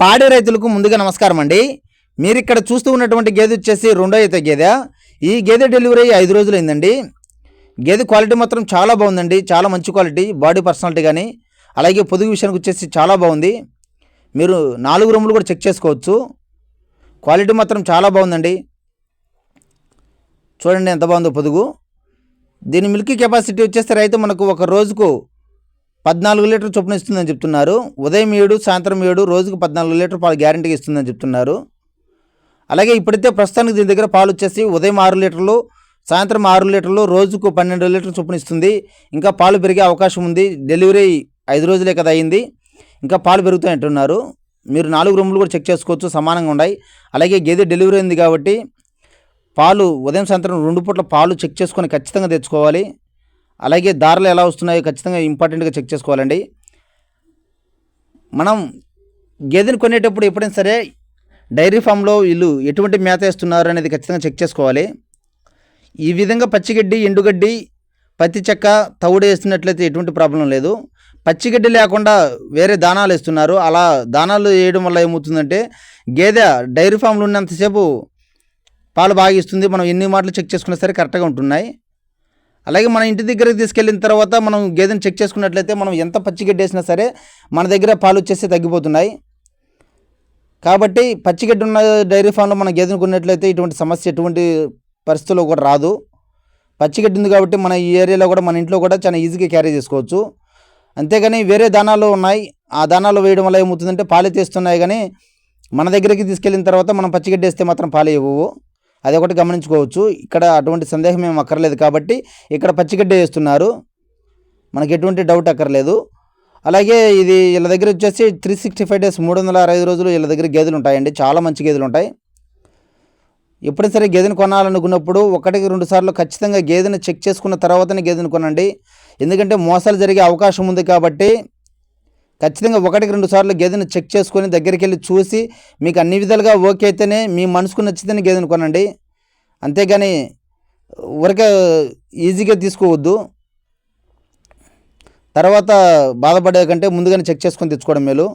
పాడి రైతులకు ముందుగా నమస్కారం అండి. మీరు ఇక్కడ చూస్తూ ఉన్నటువంటి గేదె వచ్చేసి రెండో అయితే గేదె. ఈ గేదె డెలివరీ ఐదు రోజులు అయిందండి గేదె క్వాలిటీ మాత్రం చాలా బాగుందండి. చాలా మంచి క్వాలిటీ బాడీ పర్సనాలిటీ కానీ అలాగే పొదుగు విషయానికి వచ్చేసి చాలా బాగుంది. మీరు నాలుగు రూములు కూడా చెక్ చేసుకోవచ్చు. క్వాలిటీ మాత్రం చాలా బాగుందండి. చూడండి ఎంత బాగుందో పొదుగు. దీని మిల్క్ కెపాసిటీ వచ్చేస్తే రైతు మనకు ఒక రోజుకు పద్నాలుగు లీటర్ చొప్పున ఇస్తుందని చెప్తున్నారు. ఉదయం ఏడు సాయంత్రం ఏడు రోజుకు పద్నాలుగు లీటర్ పాలు గ్యారంటీగా ఇస్తుందని చెప్తున్నారు. అలాగే ఇప్పుడైతే ప్రస్తుతానికి దీని దగ్గర పాలు వచ్చేసి ఉదయం ఆరు లీటర్లు సాయంత్రం ఆరు లీటర్లు రోజుకు పన్నెండు లీటర్లు చొప్పున ఇస్తుంది. ఇంకా పాలు పెరిగే అవకాశం ఉంది. డెలివరీ ఐదు రోజులే కదా అయింది. ఇంకా పాలు పెరుగుతాయి అంటున్నారు మీరు నాలుగు రూములు కూడా చెక్ చేసుకోవచ్చు సమానంగా ఉన్నాయి. అలాగే గేదె డెలివరీ అయింది కాబట్టి పాలు ఉదయం సాయంత్రం రెండు పూట్ల పాలు చెక్ చేసుకొని ఖచ్చితంగా తెచ్చుకోవాలి. అలాగే దారులు ఎలా వస్తున్నాయో ఖచ్చితంగా ఇంపార్టెంట్గా చెక్ చేసుకోవాలండి. మనం గేదెని కొనేటప్పుడు ఎప్పుడైనా సరే డైరీ ఫామ్లో వీళ్ళు ఎటువంటి మేత వేస్తున్నారు అనేది ఖచ్చితంగా చెక్ చేసుకోవాలి. ఈ విధంగా పచ్చిగడ్డి ఎండుగడ్డి పత్తి చెక్క తవుడు వేస్తున్నట్లయితే ఎటువంటి ప్రాబ్లం లేదు. పచ్చిగడ్డి లేకుండా వేరే దానాలు వేస్తున్నారు. అలా దానాలు వేయడం వల్ల ఏమవుతుందంటే గేదె డైరీ ఫామ్లో ఉన్నంతసేపు పాలు బాగా ఇస్తుంది. మనం ఎన్ని మాటలు చెక్ చేసుకున్నా సరే కరెక్ట్గా ఉంటున్నాయి. అలాగే మన ఇంటి దగ్గరికి తీసుకెళ్ళిన తర్వాత మనం గేదెని చెక్ చేసుకున్నట్లయితే మనం ఎంత పచ్చిగడ్డి వేసినా సరే మన దగ్గర పాలు వచ్చేసి తగ్గిపోతున్నాయి. కాబట్టి పచ్చిగడ్డి ఉన్న డైరీ ఫామ్లో మన గేదెను కొన్నట్లయితే ఇటువంటి సమస్య ఎటువంటి పరిస్థితుల్లో కూడా రాదు. పచ్చిగడ్డి ఉంది కాబట్టి మన ఈ ఏరియాలో కూడా మన ఇంట్లో కూడా చాలా ఈజీగా క్యారీ చేసుకోవచ్చు. అంతేగాని వేరే దానాలు ఉన్నాయి. ఆ దానాలు వేయడం వల్ల ఏమవుతుందంటే పాలు తీస్తున్నాయి కానీ మన దగ్గరికి తీసుకెళ్ళిన తర్వాత మనం పచ్చిగడ్డి వేస్తే మాత్రం పాలు ఇవ్వవు. అది ఒకటి గమనించుకోవచ్చు. ఇక్కడ అటువంటి సందేహం ఏం అక్కర్లేదు కాబట్టి ఇక్కడ పచ్చిగడ్డ వేస్తున్నారు. మనకి ఎటువంటి డౌట్ అక్కర్లేదు. అలాగే ఇది వీళ్ళ దగ్గర వచ్చేసి త్రీ సిక్స్టీ ఫైవ్ డేస్ మూడు వందల అరవై రోజులు వీళ్ళ దగ్గర గేదెలు ఉంటాయండి. చాలా మంచి గేదెలు ఉంటాయి. ఎప్పుడైనా సరే గేదెని కొనాలనుకున్నప్పుడు ఒకటికి రెండు సార్లు ఖచ్చితంగా గేదెని చెక్ చేసుకున్న తర్వాతనే గేదెని కొనండి. ఎందుకంటే మోసాలు జరిగే అవకాశం ఉంది కాబట్టి ఖచ్చితంగా ఒకటికి రెండు సార్లు గేదెను చెక్ చేసుకొని దగ్గరికి వెళ్ళి చూసి మీకు అన్ని విధాలుగా ఓకే అయితేనే మీ మనసుకు నచ్చితేనే గేదెను కొనండి. అంతేగాని ఊరికే ఈజీగా తీసుకోవద్దు. తర్వాత బాధపడే కంటే ముందుగానే చెక్ చేసుకొని తెచ్చుకోవడం మేలు.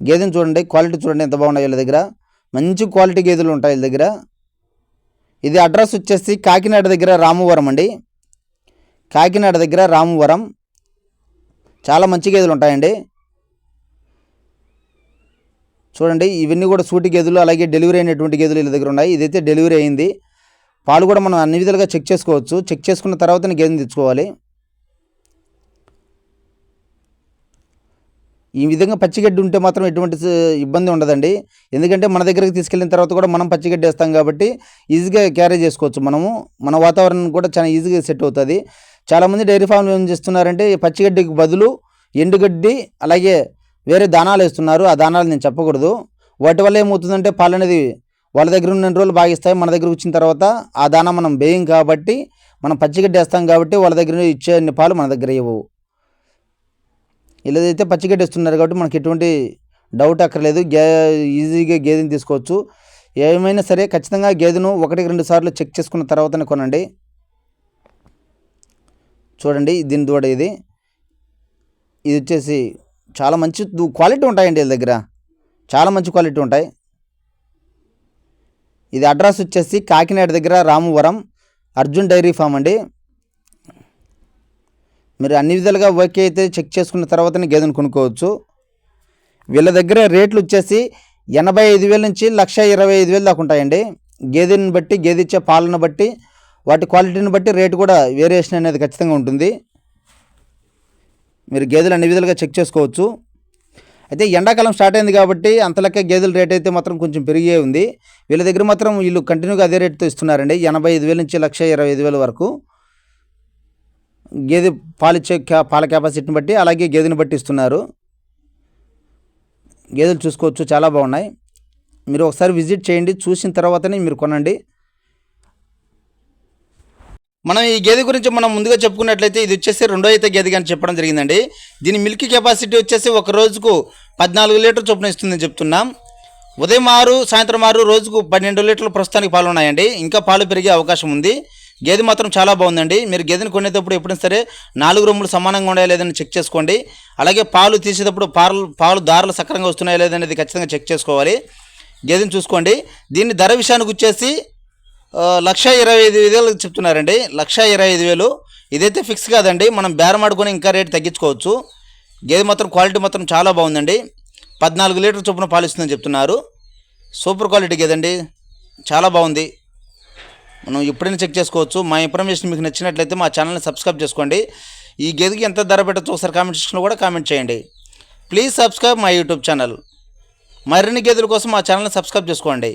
గేదెని చూడండి క్వాలిటీ చూడండి ఎంత బాగున్నాయి వీళ్ళ దగ్గర. మంచి క్వాలిటీ గేదెలు ఉంటాయి వీళ్ళ దగ్గర. ఇది అడ్రస్ వచ్చేసి కాకినాడ దగ్గర రామవరం అండి. కాకినాడ దగ్గర రామవరం. చాలా మంచి గేదెలు ఉంటాయండి. చూడండి ఇవన్నీ కూడా సూటి గేదెలు అలాగే డెలివరీ అయినటువంటి గేదెలు వీళ్ళ దగ్గర ఉన్నాయి. ఇదైతే డెలివరీ అయింది. పాలు కూడా మనం అన్ని విధాలుగా చెక్ చేసుకోవచ్చు. చెక్ చేసుకున్న తర్వాతనే గేదెని తెచ్చుకోవాలి. ఈ విధంగా పచ్చిగడ్డి ఉంటే మాత్రం ఎటువంటి ఇబ్బంది ఉండదండి. ఎందుకంటే మన దగ్గరికి తీసుకెళ్ళిన తర్వాత కూడా మనం పచ్చిగడ్డి వేస్తాం కాబట్టి ఈజీగా క్యారీ చేసుకోవచ్చు మనము. మన వాతావరణం కూడా చాలా ఈజీగా సెట్ అవుతుంది. చాలామంది డైరీ ఫామ్లు ఏం చేస్తున్నారంటే పచ్చిగడ్డికి బదులు ఎండుగడ్డి అలాగే వేరే దానాలు వేస్తున్నారు. ఆ దానాలు నేను చెప్పకూడదు. వాటి వల్ల ఏమవుతుందంటే పాలు అనేది వాళ్ళ దగ్గర ఉన్న రోజులు బాగా ఇస్తాయి మన దగ్గర వచ్చిన తర్వాత ఆ దానా మనం వేయం కాబట్టి మనం పచ్చిగడ్డి వేస్తాం కాబట్టి వాళ్ళ దగ్గర ఇచ్చే అన్ని పాలు మన దగ్గర ఇవ్వవు. ఇలాదైతే పచ్చిగడ్డి ఇస్తున్నారు కాబట్టి మనకి ఎటువంటి డౌట్ అక్కర్లేదు. గే ఈజీగా గేదెని తీసుకోవచ్చు. ఏమైనా సరే ఖచ్చితంగా గేదెను ఒకటికి రెండు సార్లు చెక్ చేసుకున్న తర్వాతనే కొనండి. చూడండి దీని దూడ ఇది. ఇది వచ్చేసి చాలా మంచి క్వాలిటీ ఉంటాయండి వీళ్ళ దగ్గర. చాలా మంచి క్వాలిటీ ఉంటాయి. ఇది అడ్రస్ వచ్చేసి కాకినాడ దగ్గర రామవరం అర్జున్ డైరీ ఫామ్ అండి. మీరు అన్ని విధాలుగా ఓకే అయితే చెక్ చేసుకున్న తర్వాతనే గేదెను కొనుక్కోవచ్చు. వీళ్ళ దగ్గర రేట్లు వచ్చేసి ఎనభై ఐదు వేల నుంచి లక్ష ఇరవై ఐదు వేలు దాకా ఉంటాయండి. గేదెని బట్టి గేదె ఇచ్చే పాలను బట్టి వాటి క్వాలిటీని బట్టి రేటు కూడా వేరియేషన్ అనేది ఖచ్చితంగా ఉంటుంది. మీరు గేదెలు అన్ని విధాలుగా చెక్ చేసుకోవచ్చు. అయితే ఎండాకాలం స్టార్ట్ అయింది కాబట్టి అంత లెక్క గేదెల రేట్ అయితే మాత్రం కొంచెం పెరిగే ఉంది. వీళ్ళ దగ్గర మాత్రం వీళ్ళు కంటిన్యూగా అదే రేటుతో ఇస్తున్నారండి. ఎనభై ఐదు వేల నుంచి లక్ష ఇరవై ఐదు వేల వరకు గేదె పాలిచ్చే క్యా పాల కెపాసిటీని బట్టి అలాగే గేదెని బట్టి ఇస్తున్నారు. గేదెలు చూసుకోవచ్చు చాలా బాగున్నాయి. మీరు ఒకసారి విజిట్ చేయండి. చూసిన తర్వాతనే మీరు కొనండి. మనం ఈ గేదె గురించి మనం ముందుగా చెప్పుకున్నట్లయితే ఇది వచ్చేసి రెండో అయితే గేదె అని చెప్పడం జరిగిందండి. దీని మిల్క్ కెపాసిటీ వచ్చేసి ఒక రోజుకు పద్నాలుగు లీటర్ చొప్పున ఇస్తుందని చెప్తున్నాం. ఉదయం ఆరు సాయంత్రం ఆరు రోజుకు పన్నెండు లీటర్లు ప్రస్తుతానికి పాలు ఉన్నాయండి ఇంకా పాలు పెరిగే అవకాశం ఉంది. గేదె మాత్రం చాలా బాగుందండి. మీరు గేదెని కొనేటప్పుడు ఎప్పుడైనా సరే నాలుగు రొమ్ములు సమానంగా ఉన్నాయా లేదని చెక్ చేసుకోండి. అలాగే పాలు తీసేటప్పుడు పాలు పాలు దారులు సక్రంగా వస్తున్నాయా లేదనేది ఖచ్చితంగా చెక్ చేసుకోవాలి. గేదెని చూసుకోండి. దీన్ని ధర విషయానికి వచ్చేసి లక్ష ఇరవై ఐదు వేలు చెప్తున్నారండి. లక్ష ఇరవై ఐదు వేలు. ఇదైతే ఫిక్స్ కాదండి. మనం బేరం ఆడుకొని ఇంకా రేట్ తగ్గించుకోవచ్చు. గేదె మాత్రం క్వాలిటీ మాత్రం చాలా బాగుందండి. పద్నాలుగు లీటర్ చొప్పున పాలిస్తుందని చెప్తున్నారు. సూపర్ క్వాలిటీ గేదండి. చాలా బాగుంది. మనం ఎప్పుడైనా చెక్ చేసుకోవచ్చు. మా ఇన్ఫర్మేషన్ మీకు నచ్చినట్లయితే మా ఛానల్ని సబ్స్క్రైబ్ చేసుకోండి. ఈ గేదెకి ఎంత ధర పెట్టచ్చు ఒకసారి కామెంట్ సెక్షన్లో కూడా కామెంట్ చేయండి. Please subscribe my YouTube channel మరిన్ని గేదెల కోసం మా ఛానల్ని సబ్స్క్రైబ్ చేసుకోండి.